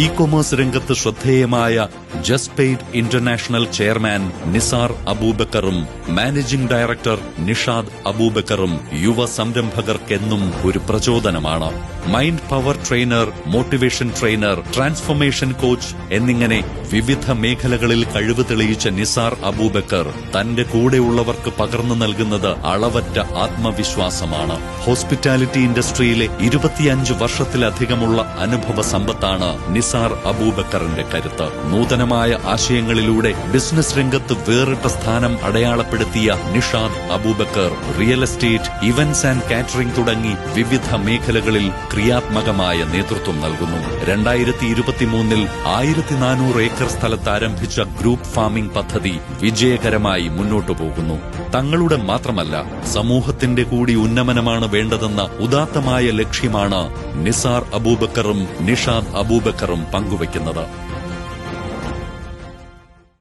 E commerce രംഗത്ത് ശ്രദ്ധേയമായ ജസ്പെയ്ഡ് ഇന്റർനാഷണൽ ചെയർമാൻ നിസാർ അബൂബക്കറും മാനേജിംഗ് ഡയറക്ടർ നിഷാദ് അബൂബക്കറും യുവ സംരംഭകർക്കെന്നും ഒരു പ്രചോദനമാണ്. Mind power trainer motivation trainer transformation coach എന്നിങ്ങനെ വിവിധ മേഖലകളിൽ കഴിവ് തെളിയിച്ച നിസാർ അബൂബക്കർ തന്റെ കൂടെയുള്ളവർക്ക് പകർന്നു നൽകുന്നത് അളവറ്റ ആത്മവിശ്വാസമാണ്. ഹോസ്പിറ്റാലിറ്റി ഇൻഡസ്ട്രിയിലെ ഇരുപത്തിയഞ്ച് വർഷത്തിലധികമുള്ള അനുഭവ സമ്പത്താണ് നിസാർ അബൂബക്കറിന്റെ കരുത്ത്. നൂതനമായ ആശയങ്ങളിലൂടെ ബിസിനസ് രംഗത്ത് വേറിട്ട സ്ഥാനം അടയാളപ്പെടുത്തിയ Nishad Abubakar real estate events and catering തുടങ്ങി വിവിധ മേഖലകളിൽ ക്രിയാത്മകമായ നേതൃത്വം നൽകുന്നു. രണ്ടായിരത്തി ഇരുപത്തിമൂന്നിൽ ആയിരത്തി നാനൂറ് ഏക്കർ സ്ഥലത്ത് ആരംഭിച്ച ഗ്രൂപ്പ് ഫാമിംഗ് പദ്ധതി വിജയകരമായി മുന്നോട്ടു പോകുന്നു. തങ്ങളുടെ മാത്രമല്ല സമൂഹത്തിന്റെ കൂടി ഉന്നമനമാണ് വേണ്ടതെന്ന ഉദാത്തമായ ലക്ഷ്യമാണ് നിസാർ അബൂബക്കറും നിഷാദ് അബൂബക്കറും. പങ്കുവയ്ക്കുന്നത്